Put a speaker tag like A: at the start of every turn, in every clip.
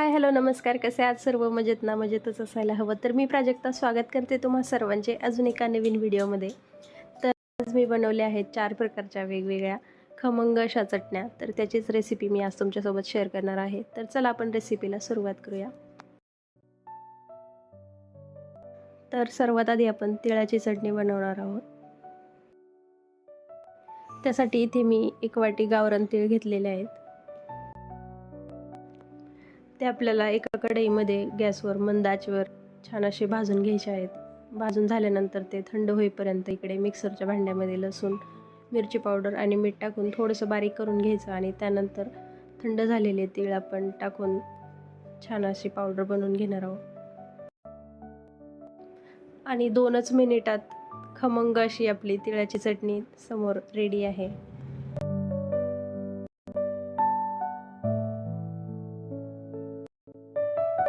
A: Hi hello नमस्कार. कसे आज सर्व? मजेत ना? मजेतच असायला हवं. तर मी प्राजक्ता स्वागत करते तुम्हा सर्वांचे अजून एका नवीन व्हिडिओमध्ये. तर आज मी बनवले आहेत चार प्रकारच्या वेगवेगळ्या खमंग अशा चटण्या. तर त्याचीच रेसिपी मी आज तुमच्यासोबत शेअर करणार आहे. तर चला आपण रेसिपीला सुरुवात करूया. तर सर्वात आधी आपण तिळाची चटणी बनवणार आहोत. त्यासाठी इथे मी एक वाटी गावरान तीळ घेतलेले आहेत. ते आपल्याला एका कढईमध्ये गॅसवर मंद आचेवर छान असे भाजून घ्यायचे आहेत. भाजून झाल्यानंतर ते थंड होईपर्यंत इकडे मिक्सरच्या भांड्यामध्ये लसूण मिरची पावडर आणि मीठ टाकून थोडंसं बारीक करून घ्यायचं आणि त्यानंतर थंड झालेले तीळ आपण टाकून छान अशी पावडर बनवून घेणार आहोत. आणि दोनच मिनिटात खमंग अशी आपली तिळाची चटणी समोर रेडी आहे.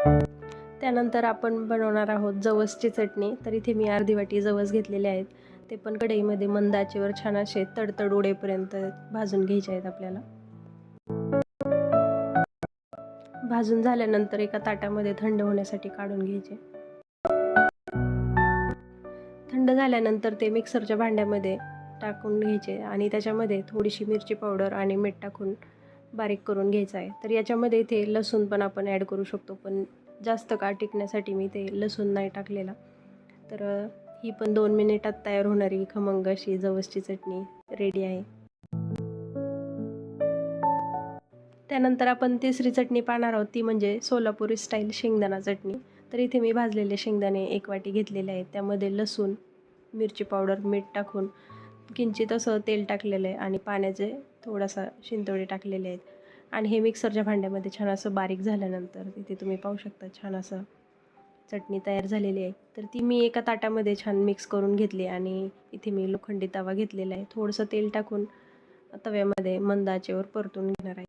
A: त्यानंतर आपण बनवणार आहोत जवसची चटणी. तर इथे मी अर्धी वाटी जवस घेतलेले आहेत. ते पण कढईमध्ये मंद आचेवर छान असे तडतड उडेपर्यंत भाजून घ्यायचे आहेत आपल्याला. भाजून झाल्यानंतर एका ताटामध्ये थंड होण्यासाठी काढून घ्यायचे. थंड झाल्यानंतर ते मिक्सरच्या भांड्यामध्ये टाकून घ्यायचे आणि त्याच्यामध्ये थोडीशी मिरची पावडर आणि मीठ टाकून बारीक करून घ्यायचं आहे. तर याच्यामध्ये इथे लसूण पण आपण ॲड करू शकतो पण जास्त काळ टिकण्यासाठी मी ते लसूण नाही टाकलेला. तर ही पण दोन मिनिटात तयार होणारी खमंग अशी जवसची चटणी रेडी आहे. त्यानंतर आपण तिसरी चटणी पाहणार आहोत ती म्हणजे सोलापुरी स्टाईल शेंगदाणा चटणी. तर इथे मी भाजलेले शेंगदाणे एक वाटी घेतलेले आहेत त्यामध्ये लसूण मिरची पावडर मीठ टाकून किंचित असं तेल टाकलेलं आहे आणि पाण्याचे थोडासा शिंतोडे टाकलेले आहेत. आणि हे मिक्सरच्या भांड्यामध्ये छान असं बारीक झाल्यानंतर तिथे तुम्ही पाहू शकता छान असं चटणी तयार झालेली आहे. तर ती मी एका ताटामध्ये छान मिक्स करून घेतली आणि इथे मी लोखंडी तवा घेतलेला आहे. थोडंसं तेल टाकून तव्यामध्ये मंदाचेवर परतून घेणार आहे.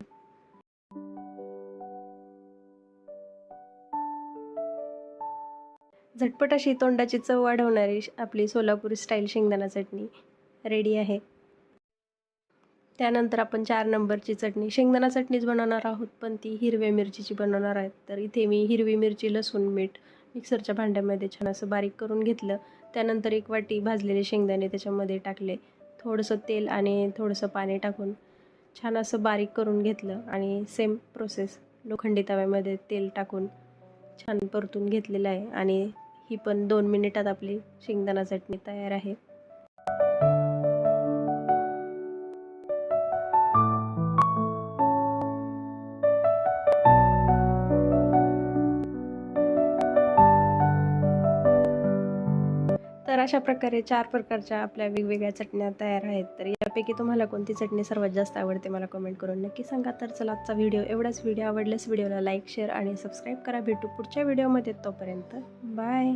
A: झटपट अशी तोंडाची चव वाढवणारी आपली सोलापुरी स्टाईल शेंगदाणा चटणी रेडी आहे. त्यानंतर आपण चार नंबरची चटणी. शेंगदाणा चटणीच बनवणार आहोत पण ती हिरव्या मिरचीची बनवणार आहेत. तर इथे मी हिरवी मिरची लसूण मीठ मिक्सरच्या भांड्यामध्ये छान असं बारीक करून घेतलं. त्यानंतर एक वाटी भाजलेले शेंगदाणे त्याच्यामध्ये टाकले. थोडंसं तेल आणि थोडंसं पाणी टाकून छान असं बारीक करून घेतलं आणि सेम प्रोसेस लोखंडी तव्यामध्ये तेल टाकून छान परतून घेतलेलं आहे. आणि ही पण दोन मिनिटात आपली शेंगदाणा चटणी तयार आहे. तर अशा प्रकारे चार प्रकारच्या आपल्या वेगवेगळ्या चटण्या तयार आहेत. तर यापैकी तुम्हाला कोणती चटणी सर्वात जास्त आवडते मला कमेंट करून नक्की सांगा. तर चला आजचा व्हिडिओ एवढाच. व्हिडिओ आवडल्यास व्हिडिओला लाईक शेअर आणि सबस्क्राईब करा. भेटू पुढच्या व्हिडिओमध्ये तोपर्यंत बाय